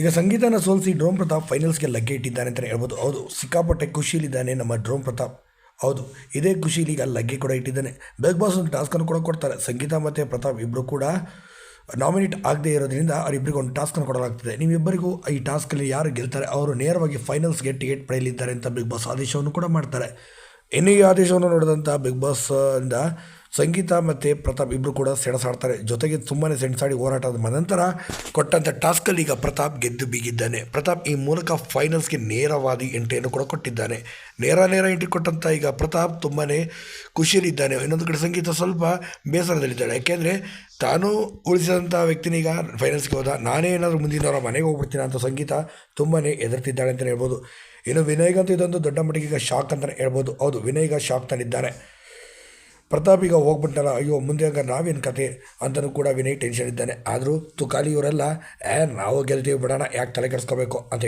ಈಗ ಸಂಗೀತನ ಸೋಲಿಸಿ ಡ್ರೋಮ್ ಪ್ರತಾಪ್ ಫೈನಲ್ಸ್ಗೆ ಲಗ್ಗೆ ಇಟ್ಟಿದ್ದಾನೆ ಅಂತಲೇ ಹೇಳ್ಬೋದು. ಹೌದು, ಸಿಕ್ಕಾಪಟ್ಟೆ ಖುಷಿಯಲ್ಲಿದ್ದಾನೆ ನಮ್ಮ ಡ್ರೋಮ್ ಪ್ರತಾಪ್. ಹೌದು, ಇದೇ ಖುಷಿಲಿ ಈಗ ಲಗ್ಗೆ ಕೂಡ ಇಟ್ಟಿದ್ದಾನೆ. ಬಿಗ್ ಬಾಸ್ ಒಂದು ಟಾಸ್ಕನ್ನು ಕೂಡ ಕೊಡ್ತಾರೆ. ಸಂಗೀತ ಮತ್ತು ಪ್ರತಾಪ್ ಇಬ್ಬರು ಕೂಡ ನಾಮಿನೇಟ್ ಆಗದೇ ಇರೋದ್ರಿಂದ ಅವರಿಬ್ಬರಿಗೆ ಒಂದು ಟಾಸ್ಕನ್ನು ಕೊಡಲಾಗ್ತದೆ. ನೀವಿಬ್ಬರಿಗೂ ಈ ಟಾಸ್ಕಲ್ಲಿ ಯಾರು ಗೆಲ್ತಾರೆ, ಅವರು ನೇರವಾಗಿ ಫೈನಲ್ಸ್ಗೆ ಟಿಕೆಟ್ ಪಡೆಯಲಿದ್ದಾರೆ ಅಂತ ಬಿಗ್ ಬಾಸ್ ಆದೇಶವನ್ನು ಕೂಡ ಮಾಡ್ತಾರೆ. ಇನ್ನು ಈ ಆದೇಶವನ್ನು ನೋಡಿದಂಥ ಬಿಗ್ ಬಾಸ್ ಇಂದ ಸಂಗೀತ ಮತ್ತು ಪ್ರತಾಪ್ ಇಬ್ಬರು ಕೂಡ ಸೆಣಸಾಡ್ತಾರೆ. ಜೊತೆಗೆ ತುಂಬಾ ಸೆಣಸಾಡಿ ಹೋರಾಟದ ನಂತರ ಕೊಟ್ಟಂಥ ಟಾಸ್ಕಲ್ಲಿ ಈಗ ಪ್ರತಾಪ್ ಗೆದ್ದು ಬೀಗಿದ್ದಾನೆ. ಪ್ರತಾಪ್ ಈ ಮೂಲಕ ಫೈನಲ್ಸ್ಗೆ ನೇರವಾಗಿ ಎಂಟ್ರಿಯನ್ನು ಕೂಡ ಕೊಟ್ಟಿದ್ದಾನೆ. ನೇರ ನೇರ ಎಂಟ್ರಿ ಕೊಟ್ಟಂಥ ಈಗ ಪ್ರತಾಪ್ ತುಂಬಾ ಖುಷಿಯಲ್ಲಿದ್ದಾನೆ. ಇನ್ನೊಂದು ಕಡೆ ಸಂಗೀತ ಸ್ವಲ್ಪ ಬೇಸರದಲ್ಲಿದ್ದಾಳೆ. ಯಾಕೆಂದರೆ ತಾನು ಉಳಿಸಿದಂಥ ವ್ಯಕ್ತಿನೀಗ ಫೈನಲ್ಸ್ಗೆ ಹೋದ. ನಾನೇ ಏನಾದರೂ ಮುಂದಿನವರ ಮನೆಗೆ ಹೋಗ್ಬಿಡ್ತೀನಿ ಅಂತ ಸಂಗೀತ ತುಂಬಾ ಎದುರ್ತಿದ್ದಾಳೆ ಅಂತಲೇ ಹೇಳ್ಬೋದು. ಇನ್ನು ವಿನಯ್ಗಂತೂ ಇದೊಂದು ದೊಡ್ಡ ಮಟ್ಟಿಗೆ ಈಗ ಶಾಕ್ ಅಂತಲೇ ಹೇಳ್ಬೋದು. ಹೌದು ವಿನಯ್ಗ ಶಾಕ್ ತಂದಿದ್ದಾನೆ. ಪ್ರತಾಪ್ ಈಗ ಹೋಗ್ಬಿಟ್ಟಲ್ಲ ಅಯ್ಯೋ, ಮುಂದೆ ಹಂಗ ನಾವೇನು ಕತೆ ಅಂತಲೂ ಕೂಡ ವಿನಯ್ ಟೆನ್ಷನ್ ಇದ್ದಾನೆ. ಆದರೂ ತುಕಾಲಿ ಇವರೆಲ್ಲ ಏ, ನಾವು ಗೆಲ್ತೀವಿ ಬಿಡೋಣ, ಯಾಕೆ ತಲೆ ಕೆಡಿಸ್ಕೋಬೇಕು? ಅಂತ